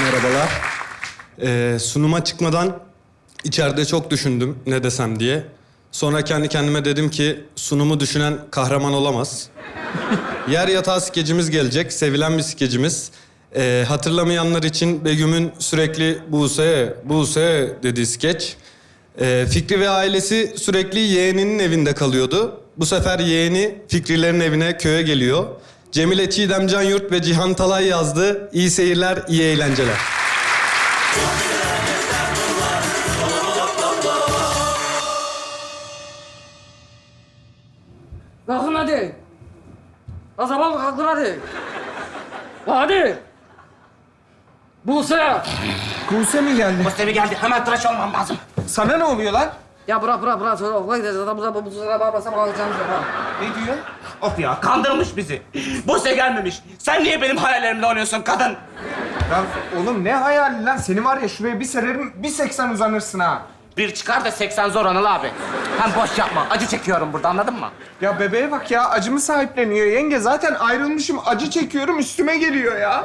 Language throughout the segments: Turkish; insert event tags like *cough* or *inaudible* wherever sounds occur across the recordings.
Merhabalar. Ee, sunuma çıkmadan içeride çok düşündüm ne desem diye. Sonra kendi kendime dedim ki sunumu düşünen kahraman olamaz. Yer yatağı skecimiz gelecek, sevilen bir skecimiz. Ee, hatırlamayanlar için Begüm'ün sürekli Buse, Buse dediği skeç. Ee, Fikri ve ailesi sürekli yeğeninin evinde kalıyordu. Bu sefer yeğeni Fikrilerin evine, köye geliyor. Cemile Çiğdem Canyurt ve Cihan Talay yazdı. İyi seyirler, iyi eğlenceler. Kalkın hadi. Azabal kalkın hadi. Hadi. Buse. Buse mi geldi? Mustafa geldi. Hemen tıraş olmam lazım. Sana ne oluyor lan? Ya bırak bırak bırak. Sonra okula gideceğiz. Adam bu bu sıra bağırmasam kalkacağımız yok ha. Ne diyor? Of ya kandırmış bizi. Buse gelmemiş. Sen niye benim hayallerimle oynuyorsun kadın? Lan oğlum ne hayali lan? Seni var ya şuraya bir sererim, bir seksen uzanırsın ha. Bir çıkar da 80 zor Anıl abi. Hem boş yapma. Acı çekiyorum burada anladın mı? Ya bebeğe bak ya, acımı sahipleniyor yenge. Zaten ayrılmışım, acı çekiyorum, üstüme geliyor ya.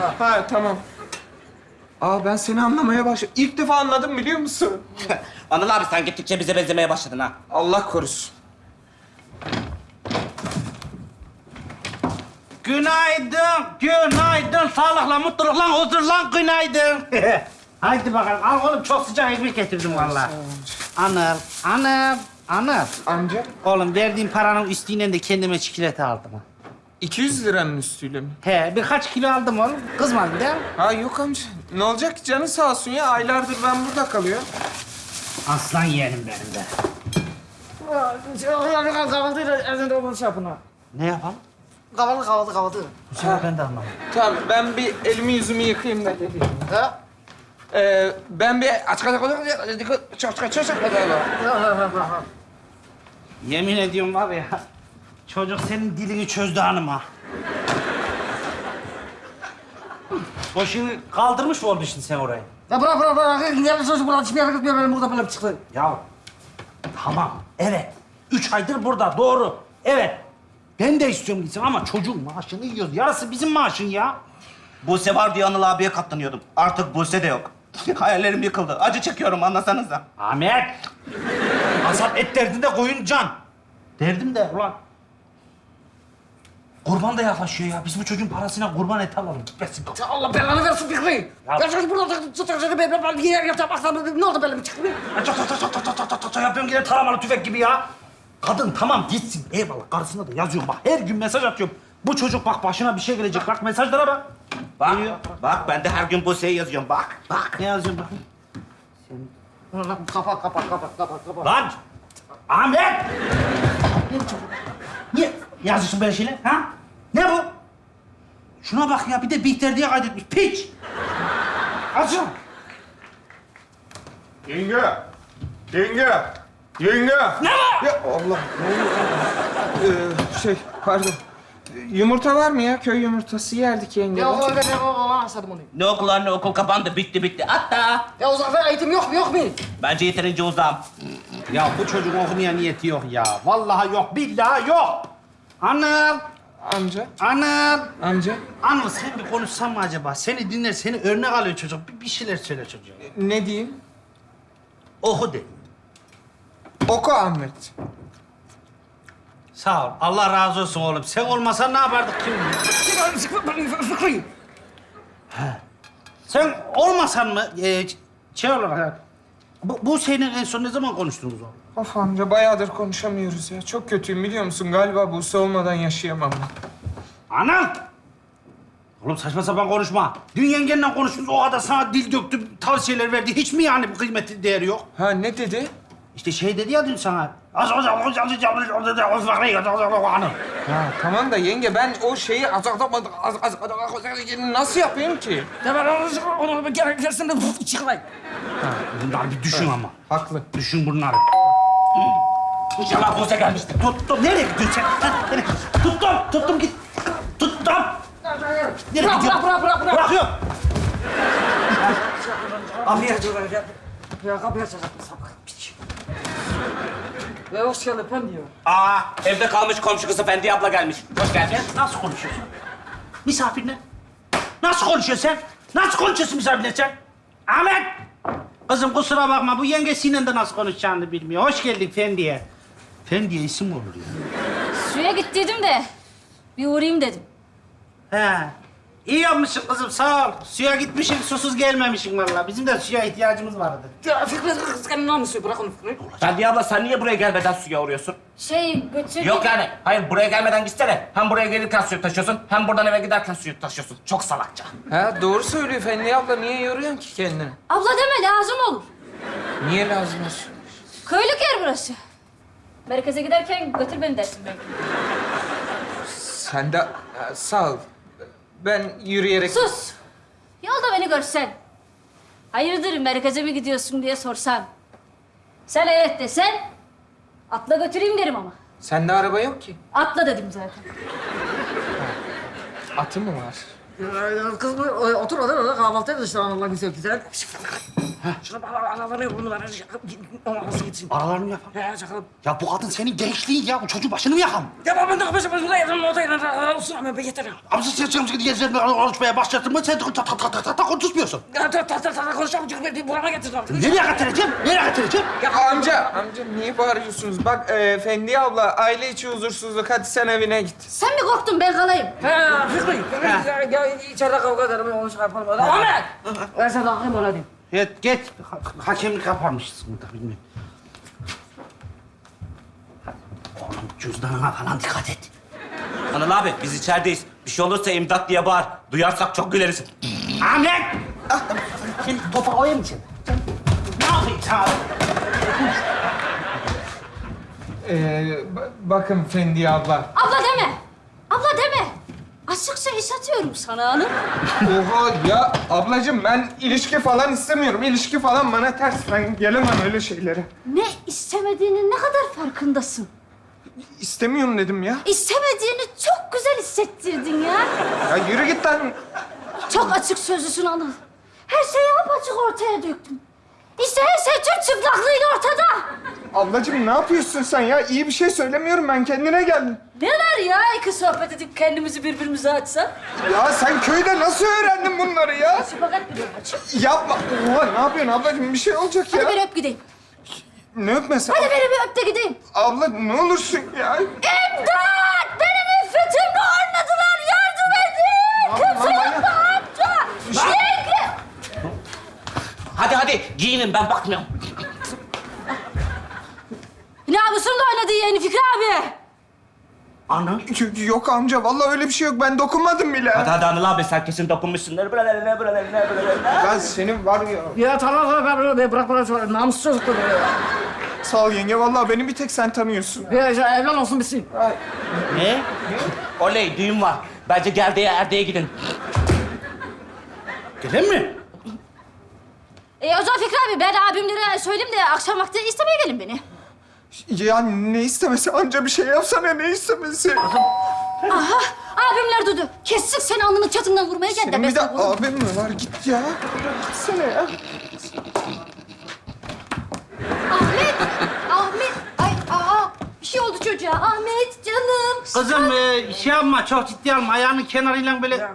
Ha. Ha tamam. Aa ben seni anlamaya başladım. İlk defa anladım biliyor musun? *laughs* Anıl abi sen gittikçe bize benzemeye başladın ha. Allah korusun. Günaydın, günaydın. Sağlıkla, mutlulukla, huzurla günaydın. *laughs* Haydi bakalım. Al oğlum çok sıcak ekmek getirdim vallahi. Anıl, Anıl, Anıl. Amca, Oğlum verdiğim paranın üstüyle de kendime çikolata aldım. ha. 200 liranın üstüyle mi? He, birkaç kilo aldım oğlum. Kızmadın değil mi? Ha yok amca. Ne olacak ki canın sağ olsun ya. Aylardır ben burada kalıyor. Aslan yeğenim benim de. Şey yapın ha. Ne yapalım? Kahvaltı kahvaltı kahvaltı. Bu sefer ben de anlamadım. Tamam ben bir elimi yüzümü yıkayayım da geleyim. Ha? Ee, ben bir aç kaç kaç kaç kaç Yemin ediyorum var ya, çocuk senin dilini çözdü hanıma. O şimdi kaldırmış mı olmuşsun sen orayı? Ya bırak bırak bırak. Gidelim çocuk buradan hiçbir yere gitmiyor. Benim burada böyle çıktı. Ya tamam, evet. Üç aydır burada, doğru. Evet. Ben de istiyorum gitsin ama çocuğun maaşını yiyoruz. Yarısı bizim maaşın ya. Buse var diye Anıl abiye katlanıyordum. Artık Buse de yok. Hayallerim yıkıldı. Acı çekiyorum anlasanıza. Ahmet! Azap et derdinde koyun can. Derdim de ulan. Kurban da yaklaşıyor ya. Biz bu çocuğun parasına kurban et alalım. Gitmesin. Ya Allah belanı versin Fikri. Ya- Ya çocuk burada tutacak. Ben ben bir yer yapacağım. Ne oldu böyle bir çıktı? Ya Çat çat çat çat çat çat çat çat yapıyorum yine taramalı tüfek gibi ya. Kadın tamam gitsin. Eyvallah karısına da yazıyorum bak. Her gün mesaj atıyorum. Bu çocuk bak başına bir şey gelecek. Bak mesajlara bak. Bak, Geliyor. bak ben de her gün Buse'ye yazıyorum bak. Bak. Ne yazıyorum bak. Kapat kapat kapat kapat kapat. Lan! Ahmet! Niye yazıyorsun böyle şeyler? Ha? Ne bu? Şuna bak ya bir de Bihter diye kaydetmiş. Piç! Açın! Yenge! Yenge! Yenge! Ne var? Ya Allah ne oluyor? Ee, şey pardon. Yumurta var mı ya? Köy yumurtası yerdik yenge. Ya o öyle ben o anlasadım onu. Ne okullar ne okul kapandı. Bitti bitti. Hatta Ya uzaktan eğitim yok mu yok mu? bence yeterince uzağım. Ya bu çocuk okumaya niyeti yok ya. Vallahi yok, billahi yok. Anıl! Amca, Anıl! amca. Anıl sen bir konuşsan mı acaba? Seni dinler, seni örnek alıyor çocuk. Bir, bir şeyler söyle çocuğa. Ne diyeyim? Oku de. Oku Ahmet. Sağ ol. Allah razı olsun oğlum. Sen olmasan ne yapardık kim bilir? Sen olmasan mı e, şey olarak bu, bu senin en son ne zaman konuştunuz oğlum? Of amca bayağıdır konuşamıyoruz ya. Çok kötüyüm biliyor musun? Galiba Buse olmadan yaşayamam ben. Anam! Oğlum saçma sapan konuşma. Dün yengenle konuştunuz o kadar sana dil döktü, tavsiyeler verdi. Hiç mi yani bu kıymeti değeri yok? Ha ne dedi? İşte şey dedi ya dün sana. Az az az az az az az. Ha tamam da yenge ben o şeyi nasıl yapayım ki? Ya onu gerekirsin de çıkmayın. Bunlar bir düşün ama. Haklı. Düşün bunları. İnşallah Buse gelmiştir. Tuttum. Nereye gidiyorsun sen? Ha, nereye? Tuttum. Tuttum git. Tuttum. Nereye Bırak gidiyorsun? bırak bırak bırak. Bırakıyorum. Kapıyı aç. Ya kapıyı açacak sapık Ya hoş geldin efendim. Aa evde kalmış komşu kızı Fendi abla gelmiş. Hoş geldin. Nasıl konuşuyorsun? Misafir ne? Nasıl konuşuyorsun sen? Nasıl konuşuyorsun misafirle sen? Ahmet! Kızım kusura bakma bu yengesiyle de nasıl konuşacağını bilmiyor. Hoş geldin Fendi'ye. Fendi'ye isim mi olur ya? Suya gittiydim de bir uğrayayım dedim. He. İyi yapmışsın kızım sağ ol. Suya gitmişsin susuz gelmemişsin vallahi. Bizim de suya ihtiyacımız vardı. Ya Fikri kız kendini namusu bırak onu Fikri. Sadiye abla sen niye buraya gelmeden suya uğruyorsun? Şey götür... Yok yani. Hayır buraya gelmeden gitsene. Hem buraya gelirken suyu taşıyorsun hem buradan eve giderken suyu taşıyorsun. Çok salakça. Ha doğru söylüyor Fenli abla. Niye yoruyorsun ki kendini? Abla deme lazım olur. Niye lazım olsun? Köylük yer burası. Merkeze giderken götür beni dersin belki. Sen de ha, sağ ol. Ben yürüyerek... Sus! Yolda beni görsen. Hayırdır merkeze mi gidiyorsun diye sorsam. Sen evet desen atla götüreyim derim ama. Sende araba yok ki. Atla dedim zaten. Atı mı var? Ya, Kız otur otur otur kahvaltı edin işte Allah güzel güzel. Şuna bak araları bunu ver. Nasıl gitsin? Aralarını mı yapalım? Ya çakalım. Ya bu kadın senin gençliğin ya. Bu çocuğun başını mı yakalım? Ya ben de kapışım burada yedim odayla olsun ama ben yeterim. Abi sen sen sen gezerine konuşmaya başladın mı sen ta ta ta ta ta konuşmuyorsun. Ya ta ta ta ta konuşalım çünkü beni burama getirdim. Nereye getireceğim? Nereye getireceğim? Ya amca, amca niye bağırıyorsunuz? Bak e, Fendi abla aile içi huzursuzluk. Hadi sen evine git. Sen mi korktun ben kalayım? Ha Fikri, ya, ya içeride kavga ederim onu şey yapalım. Ahmet! Ben sana bakayım ona diyeyim. Git git. Ha- Hakemlik yaparmışsın burada bilmiyorum. Oğlum cüzdanına falan dikkat et. Anıl abi biz içerideyiz. Bir şey olursa imdat diye bağır. Duyarsak çok güleriz. Ahmet! Sen topa koyayım mı sen? Ne yapayım sana? Ee, ba- bakın Fendi abla. Abla deme. Abla deme. Açıkça iş atıyorum sana hanım. Oha ya ablacığım ben ilişki falan istemiyorum. İlişki falan bana ters. Ben gelemem öyle şeylere. Ne istemediğinin ne kadar farkındasın. İstemiyorum dedim ya. İstemediğini çok güzel hissettirdin ya. Ya yürü git lan. Çok açık sözlüsün Anıl. Her şeyi apaçık ortaya döktün. İşte her şey tüm çıplaklığıyla ortada. Ablacığım ne yapıyorsun sen ya? İyi bir şey söylemiyorum ben. Kendine gel. Ne var ya iki sohbet edip kendimizi birbirimize açsak? Ya sen köyde nasıl öğrendin bunları ya? Şifakat biliyorum açık. Yapma. Oha ne yapıyorsun ablacığım? Bir şey olacak Hadi ya. beni öp gideyim. Ne öpmesi? Hadi beni bir öp de gideyim. Abla ne olursun ya. İmdat! Benim iffetimle oynadılar. Yardım edin! Kimse Aman, yok mu hatta? Yenge! Hadi hadi giyinin ben bakmıyorum. Namusumla oynadı yeğeni Fikri abi. Ana. Yok- Yok amca vallahi öyle bir şey yok. Ben dokunmadım bile. Hadi hadi Anıl abi sen kesin dokunmuşsundur. Buralarına buralarına buralarına. Ben senin var ya. Ya tamam tamam ben bırak bırak bırak namussuz çocuklar ya. Sağ ol yenge. Vallahi beni bir tek sen tanıyorsun. Ya işte evlen olsun bitsin. Ne? Oley düğün var. Bence Gerde'ye Erde'ye gidin. Gelin mi? E, o zaman Fikri abi ben abimlere söyleyeyim de akşam vakti istemeye gelin beni. Ya ne istemesi? Anca bir şey yapsana ne istemesi? Aha abimler dudu. Kessin seni alnının çatından vurmaya geldi. Senin Ben bir de sana vururum. abin mi var? Git ya. Gitsene ya. Ahmet! Ahmet! Ay aa! Bir şey oldu çocuğa. Ahmet canım. Kızım e, şey yapma çok ciddi alma. Ayağının kenarıyla böyle...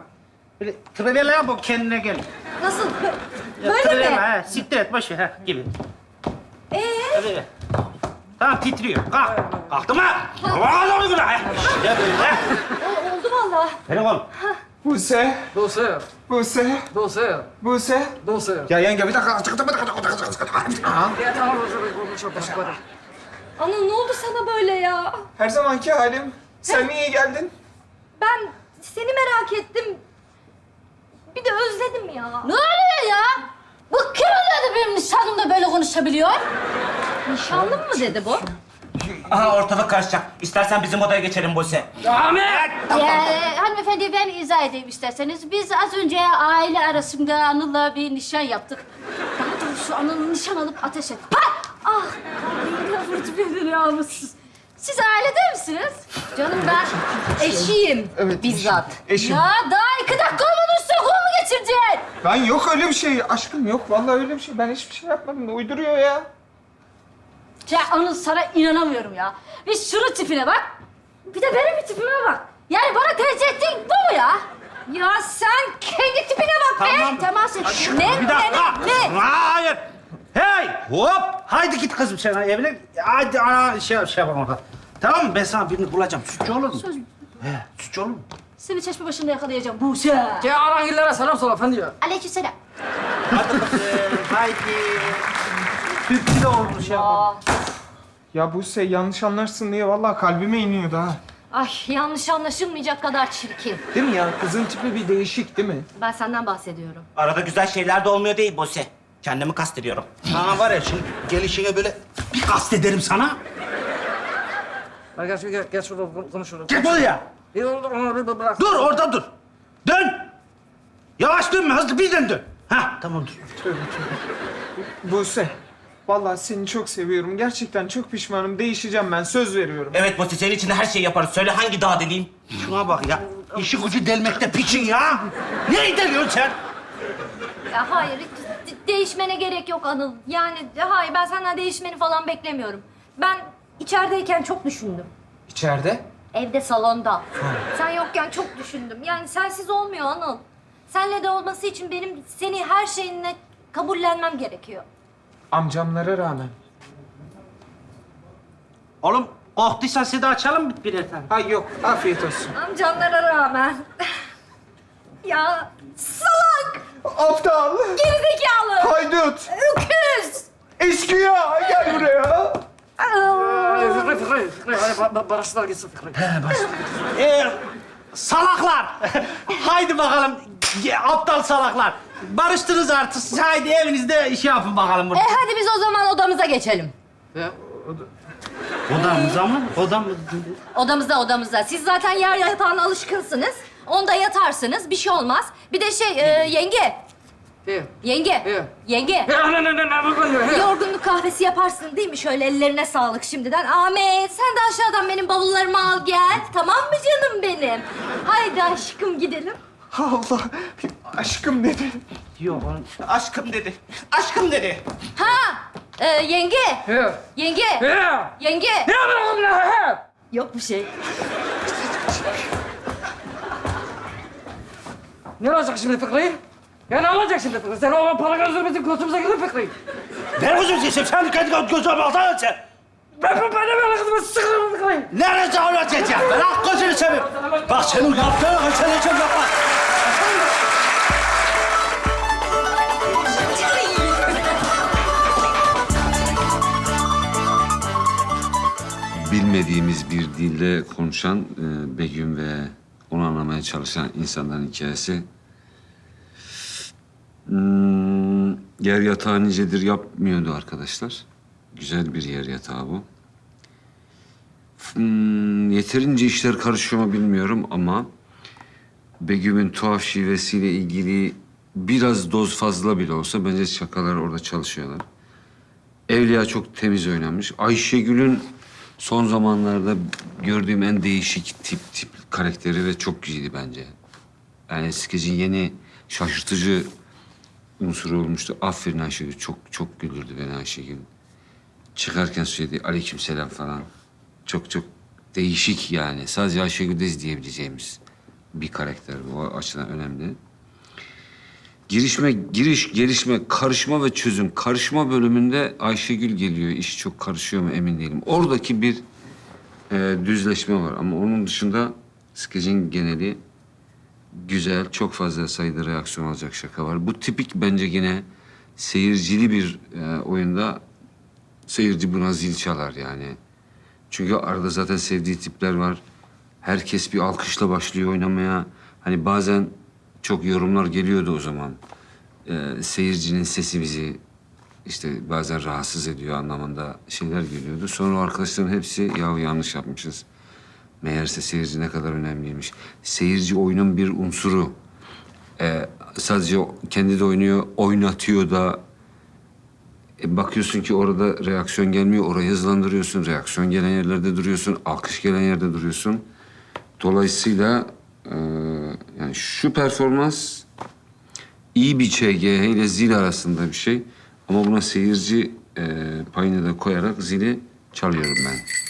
Böyle trelele yap o kendine gel. Nasıl? Böyle mi? He, siktir et boş ver ha gibi. Ee? Öyle. Tamam titriyor. Kalk. Kalktı mı? Vallahi böyle. ha. Ya böyle. ha. O, oldu vallahi. Benim oğlum. Buse, Dose, Buse, dose, Buse. dose. Ya yenge bir dakika. Ya tamam çok teşekkür ederim. Ana ne oldu sana böyle ya? Her zamanki halim. Sen niye geldin? Ben seni merak ettim. Bir de özledim ya. Ne oluyor ya? Bu kim oluyordu benim nişanlımda böyle konuşabiliyor? Nişanlım mı dedi bu? Aha ortalık karışacak. İstersen bizim odaya geçelim Buse. Ahmet! Ya, e, hanımefendi ben izah edeyim isterseniz. Biz az önce aile arasında Anıl'la bir nişan yaptık. Daha doğrusu Anıl nişan alıp ateş etti. Ha! Ah! Kalbimden vurdu beni namussuz. Siz ailede misiniz? Canım ben eşiyim Evet, bizzat. eşim. Ya daha iki dakika olmadı getirdin? Ben yok öyle bir şey. Aşkım yok. Vallahi öyle bir şey. Ben hiçbir şey yapmadım. Uyduruyor ya. Ya Anıl sana inanamıyorum ya. Bir şunun tipine bak. Bir de benim bir tipime bak. Yani bana tercih ettiğin bu mu ya? Ya sen kendi Ne? Bir dakika. Ne? Ne? Hayır. Hey, hop. Haydi git kızım sen evine. Haydi ana şey şey yapalım orada. Tamam mı? Ben sana birini bulacağım. Sütçü olur mu? Söz mü? He, sütçü olur mu? Seni çeşme başında yakalayacağım. Buse. Şey Arangillere selam söyle efendi ya. Aleykümselam. Hadi kızım. Haydi. Sütçü de yapalım. Aa, Ya Buse yanlış anlarsın diye vallahi kalbime iniyordu ha. Ay yanlış anlaşılmayacak kadar çirkin. Değil mi ya? Kızın tipi bir değişik değil mi? Ben senden bahsediyorum. Arada güzel şeyler de olmuyor değil Buse. Kendimi kastediyorum. Sana var ya şimdi gelişine böyle bir kastederim sana. Hadi gel, gel, gel şurada konuş şurada. Git buraya. Bir orada onu bir bırak. Dur orada dur. Dön. Yavaş dönme hızlı birden dön. Ha tamam dur. Tövbe tövbe. Buse, vallahi seni çok seviyorum. Gerçekten çok pişmanım. Değişeceğim ben. Söz veriyorum. Evet Buse senin için de her şeyi yaparız. Söyle hangi dağ deleyim? Şuna bak ya. İşi gücü delmekte piçin ya. Neyi deliyorsun sen? Ya hayır, hiç de- değişmene gerek yok Anıl. Yani hayır, ben senden değişmeni falan beklemiyorum. Ben içerideyken çok düşündüm. İçeride? Evde, salonda. Sen yokken çok düşündüm. Yani sensiz olmuyor Anıl. Senle de olması için benim seni her şeyinle kabullenmem gerekiyor. Amcamlara rağmen. Oğlum korktuysan sizi de açalım birer tane. Ha yok, afiyet olsun. Amcanlara rağmen. ya salak, Aptal, gerizekalı, haydut, öküz. eşkıya. Gel buraya. Hadi Fikri, Fikri, Fikri. Hadi ba- ba- barıştılar gitsin Fikri. Ee, salaklar. *laughs* Haydi bakalım aptal salaklar. Barıştınız artık. Haydi evinizde iş yapın bakalım E burada. hadi biz o zaman odamıza geçelim. Odamıza mı? Odam Odamıza odamıza. Siz zaten yer yatağına alışkınsınız. Onda yatarsınız, bir şey olmaz. Bir de şey, e, yenge. İyi. Yenge. Evet. Yenge. Ne ne ne ne bakıyor? ya. Yorgunluk kahvesi yaparsın değil mi? Şöyle ellerine sağlık şimdiden. Ahmet sen de aşağıdan benim bavullarımı al gel. Tamam mı canım benim? Haydi aşkım gidelim. Allah, aşkım dedi. Yok. Aşkım dedi. Aşkım dedi. Ha! e, yenge. Ya. Yenge. Ya. Yenge. Ya bırakın ya. ya. Yok bir şey. Ne olacak şimdi Fikri? Ya ne olacak şimdi? Sen o para gözü bizim götümüze girdin Fikri. Ver kızım sen. Sen kendi gözüme baksana sen. Ben ben ben de böyle kızımı sıkırım Fikri. Nerede öğreteceğim? Bırak gözünü seveyim. Bak senin yaptığın sen için yapma. bilmediğimiz bir dilde konuşan e, Begüm ve onu anlamaya çalışan insanların hikayesi. Hmm, yer yatağı nicedir yapmıyordu arkadaşlar. Güzel bir yer yatağı bu. Hmm, yeterince işler karışıyor mu bilmiyorum ama Begüm'ün tuhaf şivesiyle ilgili biraz doz fazla bile olsa bence şakalar orada çalışıyorlar. Evliya çok temiz oynamış. Ayşegül'ün son zamanlarda gördüğüm en değişik tip tip karakteri ve çok iyiydi bence. Yani skecin yeni şaşırtıcı unsuru olmuştu. Aferin Ayşegül. Çok çok güldürdü beni Ayşegül. Çıkarken söyledi aleykümselam falan. Çok çok değişik yani. Sadece Ayşegül'de izleyebileceğimiz bir karakter. bu. Açıdan önemli. Girişme, giriş, gelişme, karışma ve çözüm. Karışma bölümünde Ayşegül geliyor. İş çok karışıyor mu emin değilim. Oradaki bir e, düzleşme var ama onun dışında skecin geneli güzel. Çok fazla sayıda reaksiyon alacak şaka var. Bu tipik bence yine seyircili bir e, oyunda seyirci buna zil çalar yani. Çünkü arada zaten sevdiği tipler var. Herkes bir alkışla başlıyor oynamaya. Hani bazen çok yorumlar geliyordu o zaman. Ee, seyircinin sesi bizi işte bazen rahatsız ediyor anlamında şeyler geliyordu. Sonra arkadaşların hepsi ya yanlış yapmışız. Meğerse seyirci ne kadar önemliymiş. Seyirci oyunun bir unsuru. Ee, sadece kendi de oynuyor, oynatıyor da e, bakıyorsun ki orada reaksiyon gelmiyor. Orayı hızlandırıyorsun. Reaksiyon gelen yerlerde duruyorsun. Alkış gelen yerde duruyorsun. Dolayısıyla e, yani şu performans iyi bir ÇGH ile zil arasında bir şey. Ama buna seyirci e, payını da koyarak zili çalıyorum ben.